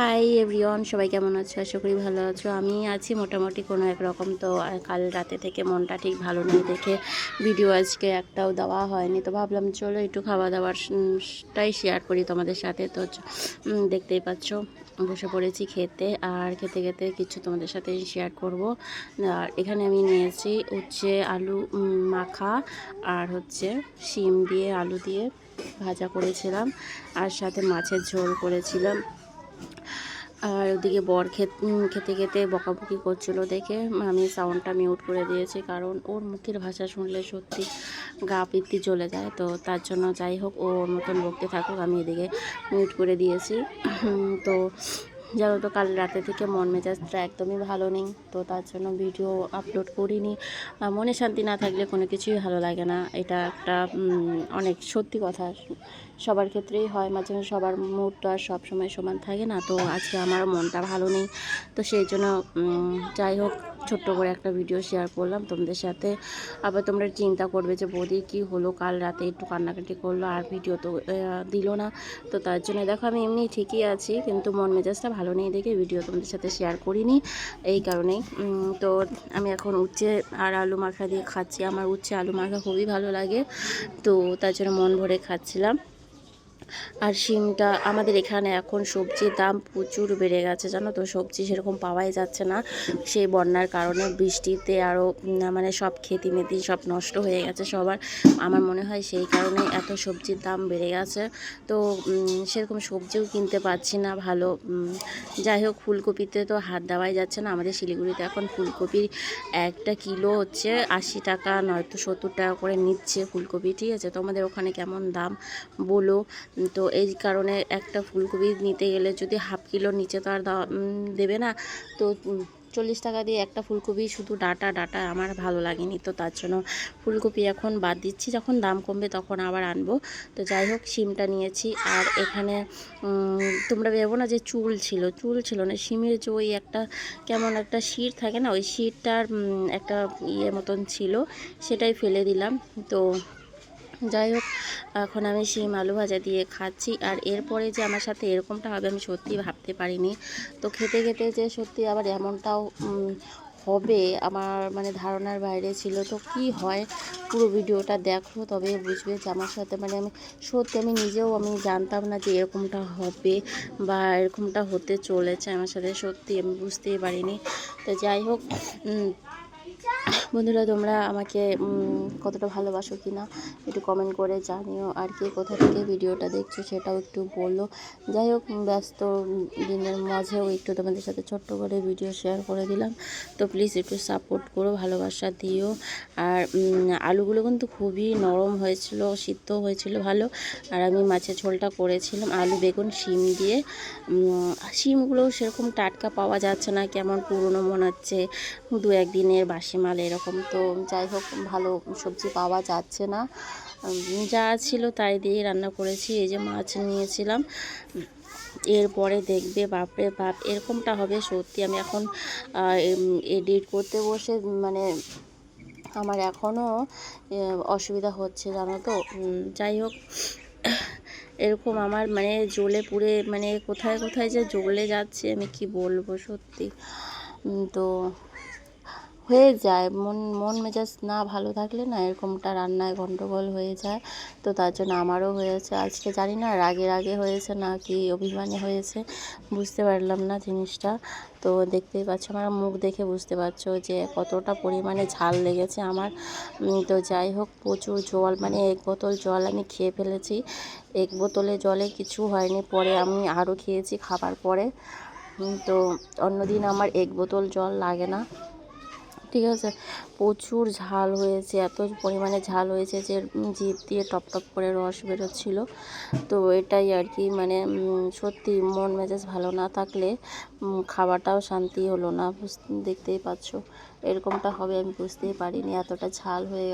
Hi everyone সবাই কেমন আছো? আশা করি ভালো আছো। আমি আছি মোটামুটি কোনো একরকম তো কাল রাতে থেকে মনটা ঠিক ভালো নেই দেখে ভিডিও আজকে একটাও দেওয়া হয়নি। তো ভাবলাম, চলো একটু খাওয়া দাওয়ারটাই শেয়ার করি তোমাদের সাথে। তো দেখতেই পাচ্ছ, বসে পড়েছি খেতে। আর খেতে খেতে কিছু তোমাদের সাথে শেয়ার করব। আর এখানে আমি নিয়েছি হচ্ছে আলু মাখা আর হচ্ছে শিম দিয়ে আলু দিয়ে ভাজা করেছিলাম। আর সাথে মাছের ঝোল করেছিলাম। আর ওদিকে বর খেত- খেতে বকাবকি করছিল দেখে আমি সাউন্ডটা মিউট করে দিয়েছি, কারণ ওর মুখের ভাষা শুনলে সত্যি গা পিত্তি চলে যায়। তো তার জন্য যাই হোক ওর মতন বকতে থাকুক, আমি এদিকে মিউট করে দিয়েছি। তো জানো তো, কাল রাতে থেকে মন মেজাজটা একদমই ভালো নেই, তো তার জন্য ভিডিও আপলোড করিনি। মনে শান্তি না থাকলে কোনো কিছুই ভালো লাগে না। এটা একটা অনেক সত্যি কথা। সবার ক্ষেত্রেই হয়, মাঝে মাঝে সবার মুড তো আর সবসময় সমান থাকে না, তো আজকে আমার মনটা ভালো নেই। তো সেই জন্য যাই হোক ছোট্ট করে একটা ভিডিও শেয়ার করলাম। তোমাদের সাথে আবার তোমরা চিন্তা করবে যে, বৌদি, কি হলো? কাল রাতে একটু কান্নাকাটি করল আর ভিডিও তো দিল না। তো তার জন্য দেখো, আমি এমনি ঠিকই আছি, কিন্তু মন মেজাজটা ভালো নেই দেখে ভিডিও তোমাদের সাথে শেয়ার করিনি। এই কারণেই তো আমি এখন উচ্ছে আর আলু মাখা দিয়ে খাচ্ছি। আমার উচ্ছে আলু মাখা খুবই ভালো লাগে, তো তার জন্য মন ভরে খাচ্ছিলাম। আর শিমটা আমাদের এখানে এখন সবজির দাম প্রচুর বেড়ে গেছে, জানো তো? সবজি সেরকম পাওয়াই যাচ্ছে না। সেই বন্যার কারণে বৃষ্টিতে আরও মানে সব খেতি মেতি সব নষ্ট হয়ে গেছে সবার। আমার মনে হয় সেই কারণে এত সবজির দাম বেড়ে গেছে। তো সেরকম সবজিও কিনতে পারছি না, ভালো যাই হোক, ফুলকপিতে তো হাত দেওয়াই যাচ্ছে না। আমাদের শিলিগুড়িতে এখন ফুলকপির একটা কিলো হচ্ছে আশি টাকা, নয়তো সত্তর টাকা করে নিচ্ছে ফুলকপি, ঠিক আছে? তো আমাদের ওখানে কেমন দাম? বলো। তো এই কারণে একটা ফুলকপি নিতে গেলে যদি হাফ কিলো নিচে তো আর দেবে না। তো চল্লিশ টাকা দিয়ে একটা ফুলকপি শুধু ডাটা ডাটা আমার ভালো লাগেনি। তো তার জন্য ফুলকপি এখন বাদ দিচ্ছি। যখন দাম কমবে তখন আবার আনব। তো যাই হোক, সিমটা নিয়েছি। আর এখানে তোমরা ভেবো না যে চুল ছিল। চুল ছিল না, সিমের যে ওই একটা কেমন একটা শির থাকে না, ওই শিরটার একটা ইয়ে মতন ছিল, সেটাই ফেলে দিলাম। তো যাই হোক, এখন আমি শিম আলু ভাজা দিয়ে খাচ্ছি। আর এরপরে যে আমার সাথে এরকমটা হবে, আমি সত্যি ভাবতে পারিনি। তো খেতে খেতে যে সত্যি আবার এমনটাও হবে আমার মানে ধারণার বাইরে ছিল। তো কি হয়, পুরো ভিডিওটা দেখো, তবে বুঝবে যে আমার সাথে মানে আমি সত্যি আমি নিজেও আমি জানতাম না যে এরকমটা হবে বা এরকমটা হতে চলেছে। আমার সাথে সত্যি আমি বুঝতেই পারিনি। তো যাই হোক বন্ধুরা তোমরা আমাকে কতটা ভালোবাসো কি না একটু কমেন্ট করে জানিও। আর কে কোথা থেকে ভিডিওটা দেখছ সেটাও একটু বলো। যাই হোক ব্যস্ত দিনের মাঝেও একটু তোমাদের সাথে ছোট্ট করে ভিডিও শেয়ার করে দিলাম। তো প্লিজ একটু সাপোর্ট করো ভালোবাসা দিও। আর আলুগুলো কিন্তু খুবই নরম হয়েছিল সিদ্ধ হয়েছিল ভালো। আর আমি মাছের ঝোলটা করেছিলাম আলু বেগুন শিম দিয়ে। উম, শিমগুলোও সেরকম টাটকা পাওয়া যাচ্ছে না কেমন পুরনো মনে হচ্ছে। দু একদিনের বাসি মাল এরকম তো যাই হোক ভালো সবজি পাওয়া যাচ্ছে না। যা ছিল তাই দিয়ে রান্না করেছি, এই যে মাছ নিয়েছিলাম। এরপরে দেখবে বাপরে বাপ, এরকমটা হবে সত্যি। আমি এখন এডিট করতে বসে মানে আমার এখনও অসুবিধা হচ্ছে জানো তো। যাই হোক এরকম আমার মানে জ্বলে পুড়ে মানে কোথায় কোথায় যে জ্বলে যাচ্ছে আমি কি বলব সত্যি। তো হয়ে যায়। মন মন মেজাজ না ভালো থাকলে না এরকমটা রান্নায় গন্ডগোল হয়ে যায়। তো তার জন্য আমারও হয়েছে। আজকে জানি না রাগে রাগে হয়েছে না কি অভিমানে হয়েছে, বুঝতে পারলাম না জিনিসটা। তো দেখতেই পাচ্ছ, আমার মুখ দেখে বুঝতে পারছ যে কতটা পরিমাণে ঝাল লেগেছে আমার। তো যাই হোক, প্রচুর জল মানে এক বোতল জল আমি খেয়ে ফেলেছি। এক বোতলে জলে কিছু হয়নি, পরে আমি আরও খেয়েছি খাবার পরে। তো অন্যদিন আমার এক বোতল জল লাগে না। ঠিক আছে? প্রচুর ঝাল হয়েছে, এত পরিমাণে ঝাল হয়েছে যে জিপ দিয়ে টপ টপ করে রস বেরোচ্ছিল। তো এটাই আর কি মানে সত্যি মন মেজাজ ভালো না থাকলে খাওয়াটাও শান্তি হলো না দেখতেই পাচ্ছ। এরকমটা হবে আমি বুঝতেই পারিনি, এতটা ঝাল হয়ে